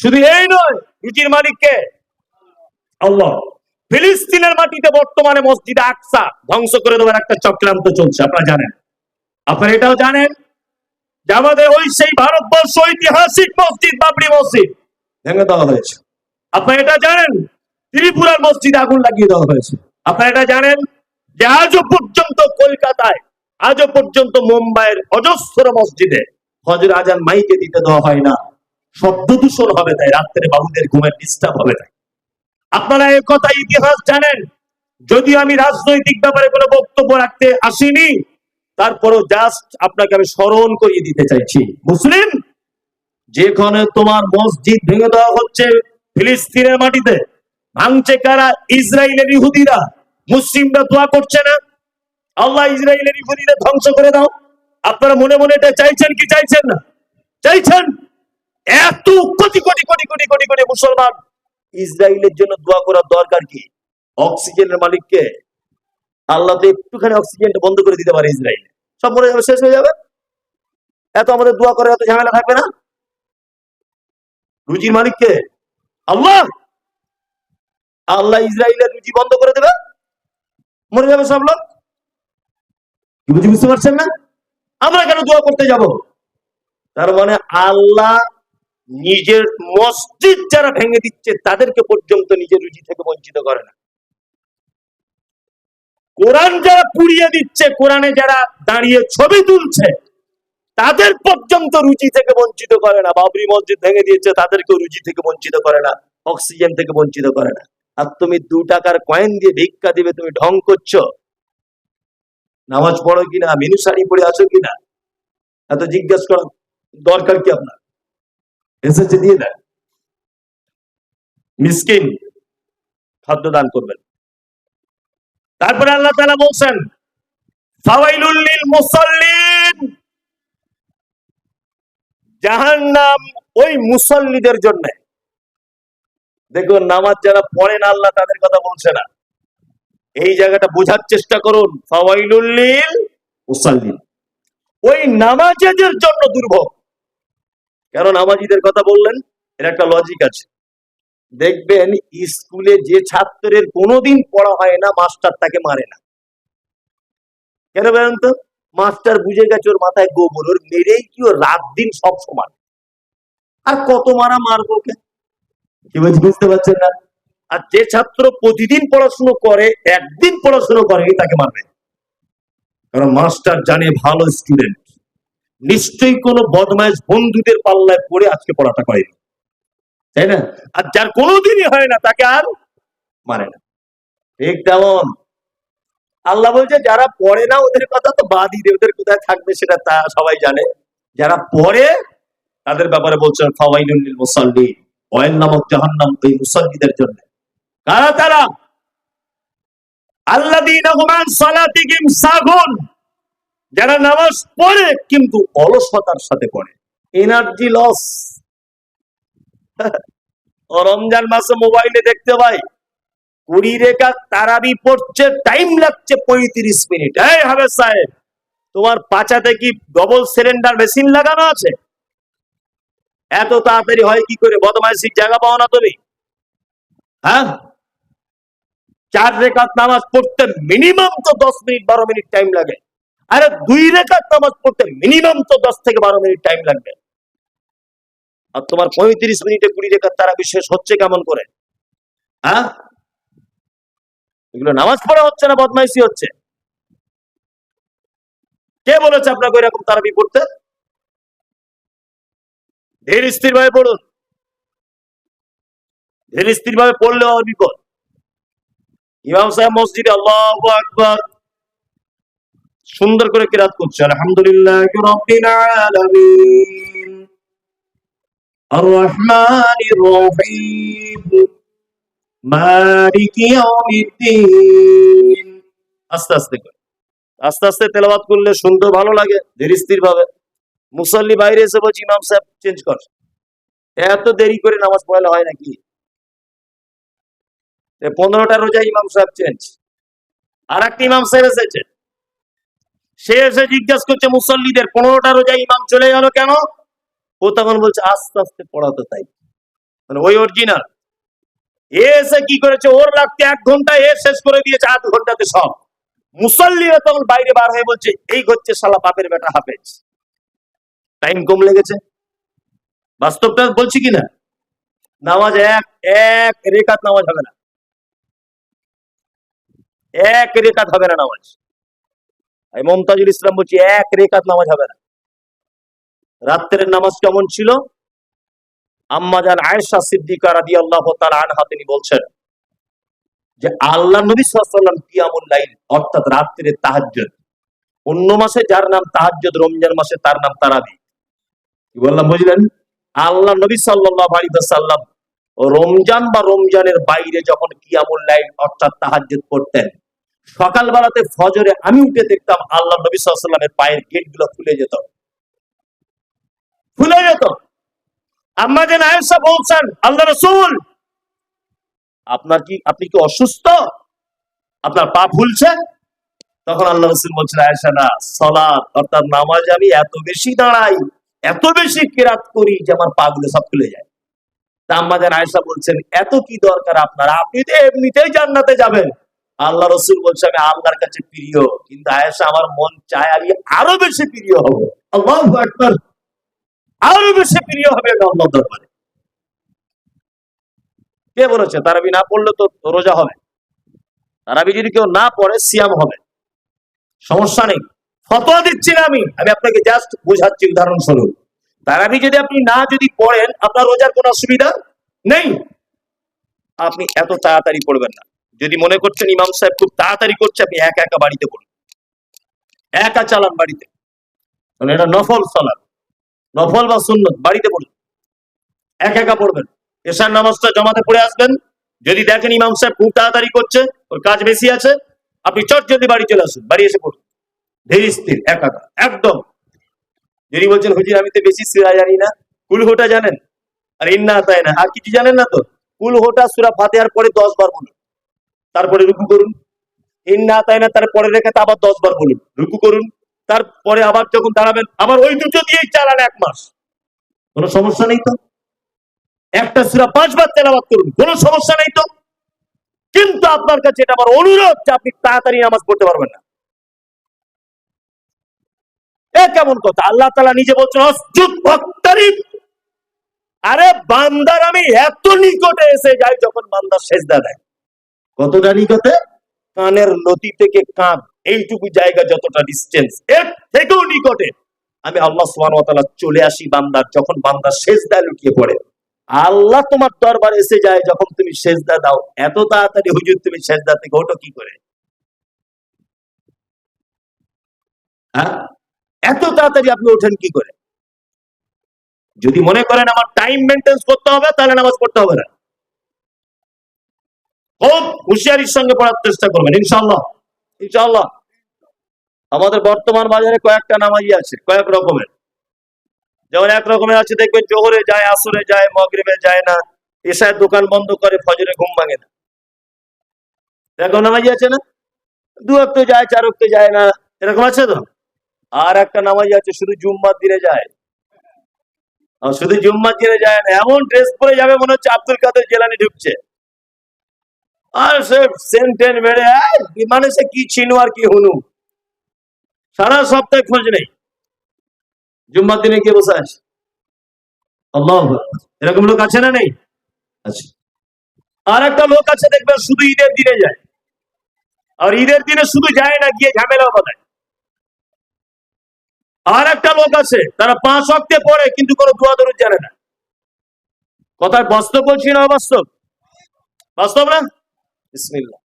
শুধু এই নয় রুজির মালিককে আল্লাহ। ফিলিস্তিনের মাটিতে বর্তমানে মসজিদ আকসা ধ্বংস করে দেওয়ার একটা চক্রান্ত চলছে, আপনারা জানেন। আপনারা এটাও জানেন যে আমাদের ওই সেই ভারতবর্ষ ঐতিহাসিক মসজিদ, বাবরি মসজিদ, ভেঙে দেওয়া হয়েছে। আপনারা এটা জানেন? ত্রিপুরার মসজিদে আগুন লাগিয়ে দেওয়া হয়েছে। আপনারা এটা জানেন যে আজও পর্যন্ত কলকাতায়, আজও পর্যন্ত মুম্বাইয়ের অজস্র মসজিদে হজর আজান মাইকে দিতে দেওয়া হয় না। শব্দ দূষণ হবে তাই রাত্রে বাবুদের ঘুমের ডিস্টার্ব হবে তাই। আপনারা এই কথা ইতিহাস জানেন। যদিও আমি রাজনৈতিক ব্যাপারে কোনো বক্তব্য রাখতে আসিনি, তারপরও জাস্ট আপনাকে আমি স্মরণ করিয়ে দিতে চাইছি। মুসলিম, যেখানে তোমার মসজিদ ভেঙে দেওয়া হচ্ছে ফিলিস্তিনের মাটিতে, ভাঙছে কারা? ইসরায়েলের ইহুদিরা। মুসলিমরা দোয়া করছে না। আল্লাহ ইসরায়েলের ইহুদিদের ধ্বংস করে দাও। আপনারা মনে মনে এটা চাইছেন কি চাইছেন না? চাইছেন? এত কোটি কোটি কোটি কোটি কোটি কোটি মুসলমান ইসরায়েলের জন্য দোয়া করার দরকার কি? অক্সিজেনের মালিককে? আল্লাহ তো একটুখানি অক্সিজেনটা বন্ধ করে দিতে পারে ইসরায়েল সব মরে যাবে, শেষ হয়ে যাবে। এত আমাদের দোয়া করে এত ঝামেলা থাকবে না? রুজির মালিককে? আল্লাহ! আল্লাহ ইসরায়েলের রুজি বন্ধ করে দেবে। মরে যাবে সব লোক। বুঝতে পারছেন না? আমরা কেন দোয়া করতে যাব? তার মানে আল্লাহ নিজের মসজিদ যারা ভেঙে দিচ্ছে, তাদেরকে পর্যন্ত নিজের রুজি থেকে বঞ্চিত করে না। কোরআন যারা পুড়িয়ে দিচ্ছে, কোরআনে যারা দাঁড়িয়ে ছবি তুলছে, তাদের পর্যন্ত রুচি থেকে বঞ্চিত করে না। বাবরি মসজিদ ভেঙে দিয়েছে, তাদেরকেও রুচি থেকে বঞ্চিত করে না। অক্সিজেন থেকে বঞ্চিত করে না। আর তুমি দু টাকার কয়েন দিয়ে ভিক্ষা দিবে, তুমি ঢং করছ। নামাজ পড়ো কিনা? মিনু শাড়ি পরে আছো কিনা? এত জিজ্ঞাসা করার দরকার কি আপনার? এসেছে দিয়ে দেন। মিসকিন খাদ্য দান করবেন। তারপরে আল্লাহ তাআলা বলছেন মুসাল্লিন। জাহান্নাম ওই মুসল্লিদের জন্য। দেখুন, নামাজ যারা পড়ে না, আল্লাহ তাদের কথা বলছে না। এই জায়গাটা বোঝার চেষ্টা করুন, ফাওয়াইলুল লিল মুসাল্লিন। ওই নামাজেদের জন্য দুর্ভোগ। কেন নামাজিদের কথা বললেন, এর একটা লজিক আছে। দেখবেন, স্কুলে যে ছাত্রের কোনোদিন পড়া হয় না, মাস্টার তাকে মারে না। কেন বলেন তো? মাস্টার বুঝে গেছে ওর মাথায় গোবর, ওর মেরেই কি ওর রাত দিন সব সমান। আর কত মারা মারবো কি বলছি, বুঝতে পারছেন না? আর যে ছাত্র প্রতিদিন পড়াশুনো করে, একদিন পড়াশুনো করে তাকে মারবে। কারণ মাস্টার জানে ভালো স্টুডেন্ট নিশ্চয়ই কোনো বদমাইশ বন্ধুদের পাল্লায় পড়ে আজকে পড়াটা করেনি তাই না? আর যার কোনোদিনই হয় না, তাকে আর মানে না। ঠিক তেমন। আল্লাহ বলছে, যারা পড়ে না ওদের কথা তো বাদই দে, ওদের কোথায় থাকবে সেটা তা সবাই জানে। যারা পড়ে, তাদের ব্যাপারে বলছেন ফাওয়াইলুল মুসাল্লি ওয়াইল নামক জাহান্নাম এই মুসাল্লিদের জন্য। কারা তারা? আল্লাযীনা হুম আন সালাতিহিম সাহুন যারা নামাজ পড়ে কিন্তু অলসতার সাথে পড়ে। এনার্জি লস রমজান মাসে মোবাইলে দেখতে পাই, কুড়ি রেখা তারাবি পড়ছে টাইম লাগছে পঁয়ত্রিশ মিনিট। এই হবে সাহেব, তোমার পাচাতে কি ডবল সিলিন্ডার মেশিন লাগানো আছে? এত তাড়াতাড়ি হয় কি করে? বদমাইশির জায়গা পাও না তুমি। হ্যাঁ? চার রেখাত নামাজ পড়তে মিনিমাম তো দশ মিনিট, বারো মিনিট টাইম লাগে। আরে দুই রেখাত নামাজ পড়তে মিনিমাম তো দশ থেকে বারো মিনিট টাইম লাগবে। আর তোমার পঁয়ত্রিশ মিনিটে কুড়ি রেখার তারা বিশেষ হচ্ছে কেমন করে? হ্যাঁ? এগুলো নামাজ পড়া হচ্ছে না বদমাইশি হচ্ছে? কে বলেছে আপনাকে এরকম তারা পড়তে? ধীর স্থির ভাবে পড়ুন। ধীর স্থির ভাবে পড়লে আর বিপদ। ইমাম সাহেব মসজিদে আল্লাহ আকবর। সুন্দর করে কিরাত করছে। আলহামদুলিল্লাহ আস্তে আস্তে করে। আস্তে আস্তে তেলাওয়াত করলে শুনতে ভালো লাগে ধীর স্থির ভাবে মুসল্লি বাইরে এসে বলছি, ইমাম সাহেব চেঞ্জ কর। এত দেরি করে নামাজ পড়ালে হয় নাকি? পনেরোটা রোজা ইমাম সাহেব চেঞ্জ আর একটা ইমাম সাহেব এসেছে। সে এসে জিজ্ঞাসা করছে, মুসল্লিদের পনেরোটা রোজা ইমাম চলে গেল কেন? ও তখন বলছে, আস্তে আস্তে পড়াতো তাই। মানে ওই অরিজিনাল এসে কি করেছে? ওর লাগতে এক ঘণ্টা এ শেষ করে দিয়েছে, আধ ঘন্টাতে সব। মুসল্লিরা তখন বাইরে বার হয়ে বলছে, এই হচ্ছে শালা বাপের বেটা হাফেজ। টাইম কম লেগেছে। বাস্তবটা বলছি কিনা নামাজ এক এক রেখাত নামাজ হবে না। এক রেখাত হবে না নামাজ। মমতাজুল ইসলাম বলছি, এক রেখাত নামাজ হবে না। রাত্রের নামাজ কেমন ছিল? আম্মাজান আয়েশা সিদ্দিকা রাদিয়াল্লাহু তাআলা আনহা তিনি বলছেন যে আল্লাহ নবী সাল্লাল্লাহু কিয়ামুল লাইল, অর্থাৎ রাত্রির তাহাজ্জুদ। অন্য মাসে যার নাম তাহাজ্জুদ, রমজান মাসে তার নাম তারাবি। কি বললাম, বুঝলেন? আল্লাহ নবী সাল্লাল্লাহু আলাইহি ওয়াসাল্লাম রমজান বা রমজানের বাইরে যখন কিয়ামুল লাইল, অর্থাৎ তাহাজ্জুদ পড়তেন সকালবেলাতে ফজরে আমি উঠে দেখতাম আল্লাহ নবী ওয়াসাল্লামের পায়ের গেটগুলো খুলে যেত। খুলে যেত। আম্মা যেন আয়েশা বলছেন, আল্লাহ রসুল, আপনার কি, আপনি কি অসুস্থ? আপনার পা ফুলছে? তখন আল্লাহ রসুল বলছেন, আয়েশা, না সলাৎ অর্থাৎ নামাজ আমি এত বেশি দাঁড়াই, এত বেশি কেরাত করি যে আমার পা গুলো সব খুলে যায়। তা আম্মা যেন আয়েশা বলছেন, এত কি দরকার আপনার? আপনি তো এমনিতেই জান্নাতে যাবেন। আল্লাহ রসুল বলছে, আমি আল্লাহর কাছে প্রিয়। কিন্তু আয়েশা, আমার মন চায় আমি আরও বেশি প্রিয় হব। একবার আরও বেশি প্রিয় হবে দরবারে। কে বলেছে? তারাবি না পড়লে তো রোজা হবে। তারাবি যদি কেউ না পড়ে, সিয়াম হবে। সমস্যা নেই। ফতোয়া দিচ্ছি না আমি। আমি আপনাকে জাস্ট বোঝাচ্ছি উদাহরণস্বরূপ তারাবি যদি আপনি না যদি পড়েন, আপনার রোজার কোনো অসুবিধা নেই। আপনি এত তাড়াতাড়ি পড়বেন না। যদি মনে করছেন ইমাম সাহেব খুব তাড়াতাড়ি করছে, আপনি একা একা বাড়িতে পড়ুন একা চালান বাড়িতে। মানে এটা নফল সালাদ নফল বা সুন্নত, বাড়িতে পড়ুন এক একা পড়বেন। এশার নামাজটা জমাতে পড়ে আসবেন। যদি দেখেন ইমাম সাহেব খুব তাড়াতাড়ি করছে, ওর কাজ বেশি আছে, আপনি চট যদি বাড়ি চলে আসুন, বাড়ি এসে পড়ুন। ধীর স্থির একা একা একদম। যদি বলছেন, হুজির, আমি তো বেশি সিরা জানি না। কুলহোটা জানেন? আর ইন্না তাই না। আর কিছু জানেন না তো? কুল কুলহোটা সুরা ফাতেহার পরে দশ বার বলুন। তারপরে রুকু করুন। ইন্না তাই না তারপরে রেখে আবার দশ বার বলুন। রুকু করুন। তারপরে আবার যখন দাঁড়াবেন, আবার ওই দুটো দিয়েই চালান এক মাস। কোনো সমস্যা নেই তো? একটা সুরা পাঁচবার তেলাবাদ করুন, কোনো সমস্যা নেই তো? কিন্তু আপনার কাছে এটা আমার অনুরোধ যে আপনি তাড়াতাড়ি নামাজ পড়তে পারবেন না। এ কেমন কথা? আল্লাহ তালা নিজে বলছেন অস্তুত ভক্তারিফ আরে বান্দার আমি এত নিকটে এসে যাই যখন বান্দার শেষদা দেয়। কতটা নিকটে? কানের নদী থেকে কাঁধ এইটুকু জায়গা যতটা ডিস্টেন্স এর থেকেও নিকটে। আমি আল্লাহ তাআলা চলে আসি বান্দার, যখন বান্দার শেষদায় লুকিয়ে পড়ে। আল্লাহ তোমার দরবার এসে যায়, যখন তুমি সেজদা দাও, এত তাড়াতাড়ি হুজুর তুমি সেজদা থেকে ওঠো কি করে? হ্যাঁ? এত তাড়াতাড়ি আপনি ওঠেন কি করে? যদি মনে করেন আমার টাইম মেনটেন্স করতে হবে, তাহলে নামাজ পড়তে হবে না। খুব হুঁশিয়ারির সঙ্গে পড়ার চেষ্টা করবেন ইনশাল্লাহ ইনশাল্লাহ আমাদের বর্তমান বাজারে কয়েকটা নামাজি আছে, কয়েক রকমের। যেমন এক রকমের আছে, দেখবেন জোহরে যায়, আসরে যায়, মগরিবে যায় না এসায় দোকান বন্ধ করে ফজরে ঘুম ভাঙে না। এরকম নামাজি আছে না? দু একটু যায়, চার একটু যায় না, এরকম আছে তো? আর একটা নামাজি আছে, শুধু জুম্মার দিনে যায়। শুধু জুম্মার দিনে যায় না, এমন ড্রেস পরে যাবে মনে হচ্ছে আব্দুল কাদের জেলানি ঢুকছে। আর সে সেন্টেন মেরে আয়, মানে সে কি চিনু আর কি হুনু? সারা সপ্তাহে খোঁজ নেই। জুম্মার দিনে গিয়ে বসে আছে? এরকম লোক আছে না নেই? আচ্ছা আর একটা লোক আছে দেখবেন শুধু ঈদের দিনে যায়। আর ঈদের দিনে শুধু যায় না গিয়ে ঝামেলা বাঁধায়। আর একটা লোক আছে তারা পাঁচ অক্টে পড়ে কিন্তু কোনো দোয়া দরুদ জানে না। কথায় বাস্তব বলছি না অবাস্তব? বাস্তব না? بسم الله.